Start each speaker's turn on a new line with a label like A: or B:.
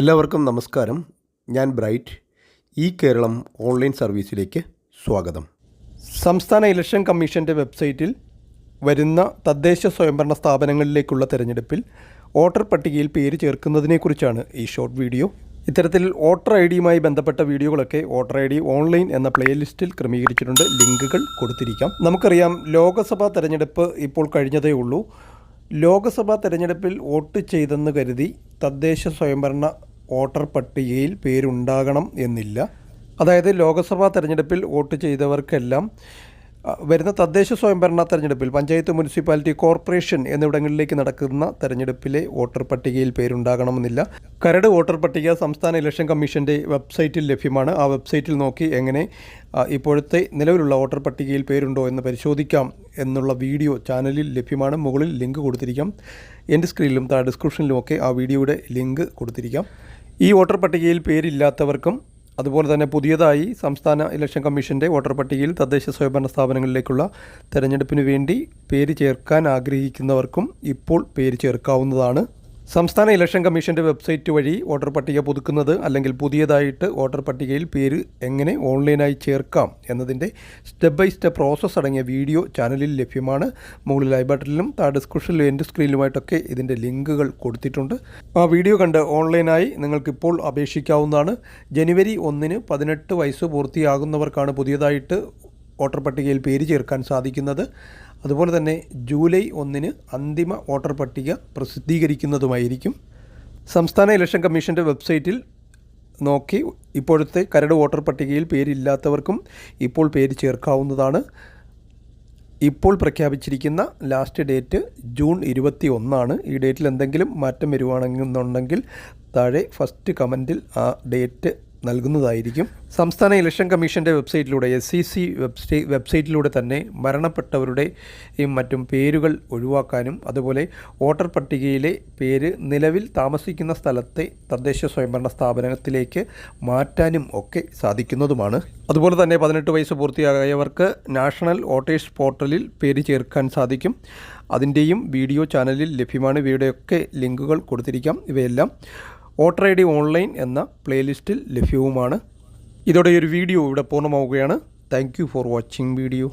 A: എല്ലാവർക്കും നമസ്കാരം ഞാൻ ബ്രൈറ്റ് ഈ കേരളം ഓൺലൈൻ സർവീസിലേക്ക്
B: സ്വാഗതം സംസ്ഥാന ഇലക്ഷൻ കമ്മീഷൻ്റെ വെബ്സൈറ്റിൽ വരുന്ന തദ്ദേശ സ്വയംഭരണ സ്ഥാപനങ്ങളിലേക്കുള്ള തിരഞ്ഞെടുപ്പിൽ വോട്ടർ പട്ടികയിൽ പേര് ചേർക്കുന്നതിനെക്കുറിച്ചാണ് ഈ ഷോർട്ട് വീഡിയോ ഇത്തരത്തിൽ വോട്ടർ ഐ ഡിയുമായി ബന്ധപ്പെട്ട വീഡിയോകളൊക്കെ വോട്ടർ ഐ ഡി ഓൺലൈൻ എന്ന പ്ലേലിസ്റ്റിൽ ക്രമീകരിച്ചിട്ടുണ്ട് ലിങ്കുകൾ കൊടുത്തിരിക്കാം നമുക്കറിയാം ലോക്സഭാ തെരഞ്ഞെടുപ്പ് ഇപ്പോൾ കഴിഞ്ഞതേ ഉള്ളൂ ലോക്സഭാ തെരഞ്ഞെടുപ്പിൽ വോട്ട് ചെയ്തെന്ന് കരുതി തദ്ദേശ സ്വയംഭരണ വോട്ടർ പട്ടികയിൽ പേരുണ്ടാകണം എന്നില്ല അതായത് ലോക്സഭാ തെരഞ്ഞെടുപ്പിൽ വോട്ട് ചെയ്തവർക്കെല്ലാം വരുന്ന തദ്ദേശ സ്വയംഭരണ തെരഞ്ഞെടുപ്പിൽ പഞ്ചായത്ത് മുനിസിപ്പാലിറ്റി കോർപ്പറേഷൻ എന്നിവിടങ്ങളിലേക്ക് നടക്കുന്ന തെരഞ്ഞെടുപ്പിലെ വോട്ടർ പട്ടികയിൽ പേരുണ്ടാകണമെന്നില്ല കരട് വോട്ടർ പട്ടിക സംസ്ഥാന ഇലക്ഷൻ കമ്മീഷൻ്റെ വെബ്സൈറ്റിൽ ലഭ്യമാണ് ആ വെബ്സൈറ്റിൽ നോക്കി എങ്ങനെ ഇപ്പോഴത്തെ നിലവിലുള്ള വോട്ടർ പട്ടികയിൽ പേരുണ്ടോ എന്ന് പരിശോധിക്കാം എന്നുള്ള വീഡിയോ ചാനലിൽ ലഭ്യമാണ് മുകളിൽ ലിങ്ക് കൊടുത്തിരിക്കാം എൻ്റെ സ്ക്രീനിലും താഴെ ഡിസ്ക്രിപ്ഷനിലും ഒക്കെ ആ വീഡിയോയുടെ ലിങ്ക് കൊടുത്തിരിക്കാം ഈ വോട്ടർ പട്ടികയിൽ പേരില്ലാത്തവർക്കും അതുപോലെ തന്നെ പുതിയതായി സംസ്ഥാന ഇലക്ഷൻ കമ്മീഷൻ്റെ വോട്ടർ പട്ടികയിൽ തദ്ദേശ സ്വയംഭരണ സ്ഥാപനങ്ങളിലേക്കുള്ള തെരഞ്ഞെടുപ്പിന് വേണ്ടി പേര് ചേർക്കാൻ ആഗ്രഹിക്കുന്നവർക്കും ഇപ്പോൾ പേര് ചേർക്കാവുന്നതാണ് സംസ്ഥാന ഇലക്ഷൻ കമ്മീഷൻ്റെ വെബ്സൈറ്റ് വഴി വോട്ടർ പട്ടിക പുതുക്കുന്നത് അല്ലെങ്കിൽ പുതിയതായിട്ട് വോട്ടർ പട്ടികയിൽ പേര് എങ്ങനെ ഓൺലൈനായി ചേർക്കാം എന്നതിൻ്റെ സ്റ്റെപ്പ് ബൈ സ്റ്റെപ്പ് പ്രോസസ്സ് അടങ്ങിയ വീഡിയോ ചാനലിൽ ലഭ്യമാണ് മുകളിൽ ഐ ബട്ടണിലും താ ഡിസ്ക്രിപ്ഷനിലും എൻ്റെ സ്ക്രീനിലുമായിട്ടൊക്കെ ഇതിൻ്റെ ലിങ്കുകൾ കൊടുത്തിട്ടുണ്ട് ആ വീഡിയോ കണ്ട് ഓൺലൈനായി നിങ്ങൾക്കിപ്പോൾ അപേക്ഷിക്കാവുന്നതാണ് ജനുവരി ഒന്നിന് പതിനെട്ട് വയസ്സ് പൂർത്തിയാകുന്നവർക്കാണ് പുതിയതായിട്ട് വോട്ടർ പട്ടികയിൽ പേര് ചേർക്കാൻ സാധിക്കുന്നത് അതുപോലെ തന്നെ ജൂലൈ ഒന്നിന് അന്തിമ വോട്ടർ പട്ടിക പ്രസിദ്ധീകരിക്കുന്നതുമായിരിക്കും സംസ്ഥാന ഇലക്ഷൻ കമ്മീഷൻ്റെ വെബ്സൈറ്റിൽ നോക്കി ഇപ്പോഴത്തെ കരട് വോട്ടർ പട്ടികയിൽ പേരില്ലാത്തവർക്കും ഇപ്പോൾ പേര് ചേർക്കാവുന്നതാണ് ഇപ്പോൾ പ്രഖ്യാപിച്ചിരിക്കുന്ന ലാസ്റ്റ് ഡേറ്റ് ജൂൺ ഇരുപത്തി ഒന്നാണ് ഈ ഡേറ്റിൽ എന്തെങ്കിലും മാറ്റം വരുവാണെന്നുണ്ടെങ്കിൽ താഴെ ഫസ്റ്റ് കമൻറ്റിൽ ആ ഡേറ്റ് നൽകുന്നതായിരിക്കും സംസ്ഥാന ഇലക്ഷൻ കമ്മീഷൻ്റെ വെബ്സൈറ്റിലൂടെ എസ് സി സി വെബ്സൈ വെബ്സൈറ്റിലൂടെ തന്നെ മരണപ്പെട്ടവരുടെ മറ്റും പേരുകൾ ഒഴിവാക്കാനും അതുപോലെ വോട്ടർ പട്ടികയിലെ പേര് നിലവിൽ താമസിക്കുന്ന സ്ഥലത്തെ തദ്ദേശ സ്വയംഭരണ സ്ഥാപനത്തിലേക്ക് മാറ്റാനും ഒക്കെ സാധിക്കുന്നതുമാണ് അതുപോലെ തന്നെ പതിനെട്ട് വയസ്സ് പൂർത്തിയായവർക്ക് നാഷണൽ വോട്ടേഴ്സ് പോർട്ടലിൽ പേര് ചേർക്കാൻ സാധിക്കും അതിൻ്റെയും വീഡിയോ ചാനലിൽ ലഭ്യമാണ് ഇവയുടെയൊക്കെ ലിങ്കുകൾ കൊടുത്തിരിക്കാം ഇവയെല്ലാം വോട്ടർ ഐ ഡി ഓൺലൈൻ എന്ന പ്ലേലിസ്റ്റിൽ ലഭ്യവുമാണ് ഇതോടെ ഒരു വീഡിയോ ഇവിടെ പൂർണ്ണമാവുകയാണ് താങ്ക് ഫോർ വാച്ചിങ് വീഡിയോ